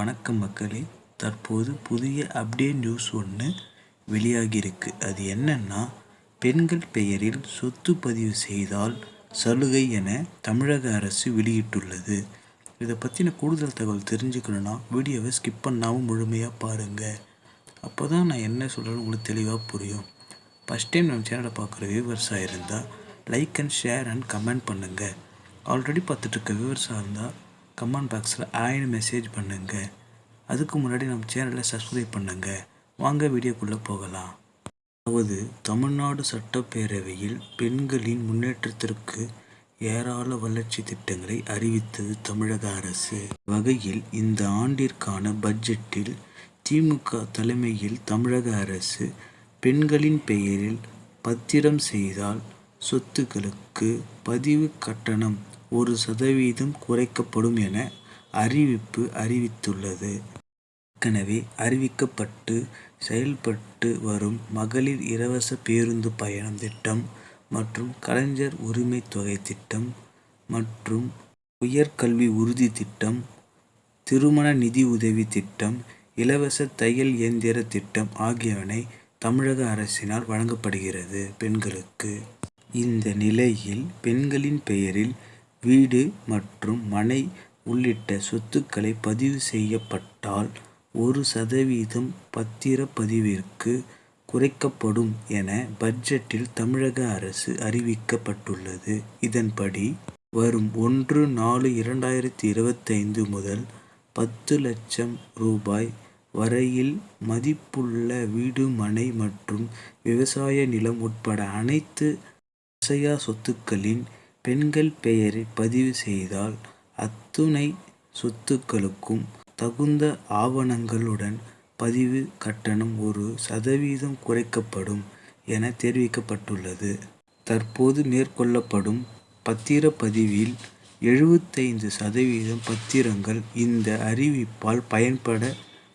வணக்கம் மக்களே. தற்போது புதிய அப்டேட் நியூஸ் ஒன்று வெளியாகியிருக்கு. அது என்னன்னா பெண்கள் பெயரில் சொத்து பதிவு செய்தால் சலுகை என தமிழக அரசு வெளியிட்டுள்ளது. இதை பற்றின கூடுதல் தகவல் தெரிஞ்சுக்கணுன்னா வீடியோவை ஸ்கிப் பண்ணாமல் முழுமையாக பாருங்கள் அப்போ தான் நான் என்ன சொல்கிறேன்னு உங்களுக்கு தெளிவாக புரியும். ஃபஸ்ட் டைம் நம்ம சேனலை பார்க்குற வியூவர்ஸாக இருந்தால் like and share and comment பண்ணுங்கள் ஆல்ரெடி பார்த்துட்ருக்க வியூவர்ஸாக இருந்தால் கமெண்ட் பாக்ஸில் ஆயிரம் மெசேஜ் பண்ணுங்கள் அதுக்கு முன்னாடி நம்ம சேனலை சப்ஸ்கிரைப் பண்ணுங்கள் வாங்க வீடியோக்குள்ளே போகலாம். அதாவது தமிழ்நாடு சட்டப்பேரவையில் பெண்களின் முன்னேற்றத்திற்கு ஏராள வளர்ச்சி திட்டங்களை அறிவித்தது தமிழக அரசு. வகையில் இந்த ஆண்டிற்கான பட்ஜெட்டில் திமுக தலைமையில் தமிழக அரசு பெண்களின் பெயரில் பத்திரம் செய்தால் சொத்துக்களுக்கு பதிவு கட்டணம் ஒரு சதவீதம் குறைக்கப்படும் என அறிவிப்பு அறிவித்துள்ளது. ஏற்கனவே அறிவிக்கப்பட்டு செயல்பட்டு வரும் மகளிர் இலவச பேருந்து பயணம் திட்டம் மற்றும் கலைஞர் உரிமை தொகை திட்டம் மற்றும் உயர்கல்வி உறுதி திட்டம் திருமண நிதி உதவி திட்டம் இலவச தையல் இயந்திர திட்டம் ஆகியவனை தமிழக அரசினால் வழங்கப்படுகிறது பெண்களுக்கு. இந்த நிலையில் பெண்களின் பெயரில் வீடு மற்றும் மனை உள்ளிட்ட சொத்துக்களை பதிவு செய்யப்பட்டால் ஒரு சதவீதம் பத்திரப்பதிவிற்கு குறைக்கப்படும் என பட்ஜெட்டில் தமிழக அரசு அறிவிக்கப்பட்டுள்ளது. இதன்படி வரும் ஒன்று நாலு இரண்டாயிரத்தி இருபத்தைந்து முதல் பத்து லட்சம் ரூபாய் வரையில் மதிப்புள்ள வீடு மனை மற்றும் விவசாய நிலம் உட்பட அனைத்து அசையா சொத்துக்களின் பெண்கள் பெயரை பதிவு செய்தால் அத்துணை சொத்துக்களுக்கும் தகுந்த ஆவணங்களுடன் பதிவு கட்டணம் ஒரு சதவீதம் குறைக்கப்படும் என தெரிவிக்கப்பட்டுள்ளது. தற்போது மேற்கொள்ளப்படும் பத்திரப்பதிவில் எழுபத்தைந்து சதவீதம் பத்திரங்கள் இந்த அறிவிப்பால் பயன்பட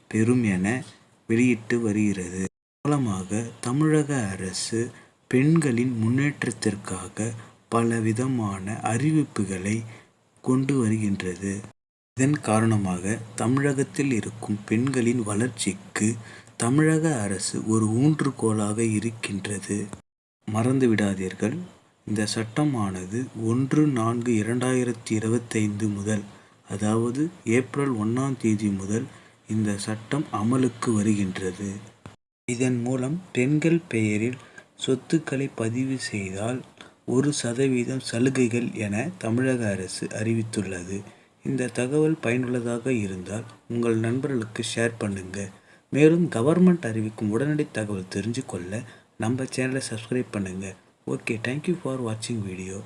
பெறும் என வெளியிட்டு வருகிறது. மூலமாக தமிழக அரசு பெண்களின் முன்னேற்றத்திற்காக பலவிதமான அறிவிப்புகளை கொண்டு வருகின்றது. இதன் காரணமாக தமிழகத்தில் இருக்கும் பெண்களின் வளர்ச்சிக்கு தமிழக அரசு ஒரு ஊன்றுகோலாக இருக்கின்றது. மறந்து விடாதீர்கள். இந்த சட்டமானது ஒன்று நான்கு இரண்டாயிரத்தி இருபத்தைந்து முதல் அதாவது ஏப்ரல் ஒன்றாம் தேதி முதல் இந்த சட்டம் அமலுக்கு வருகின்றது. இதன் மூலம் பெண்கள் பெயரில் சொத்துக்களை பதிவு செய்தால் ஒரு சதவீதம் சலுகைகள் என தமிழக அரசு அறிவித்துள்ளது. இந்த தகவல் பயனுள்ளதாக இருந்தால் உங்கள் நண்பர்களுக்கு ஷேர் பண்ணுங்கள் மேலும் கவர்மெண்ட் அறிவிக்கும் உடனடி தகவல் தெரிஞ்சு கொள்ள நம்ம சேனலை சப்ஸ்கிரைப் பண்ணுங்கள் ஓகே தேங்க்யூ ஃபார் வாட்சிங் வீடியோ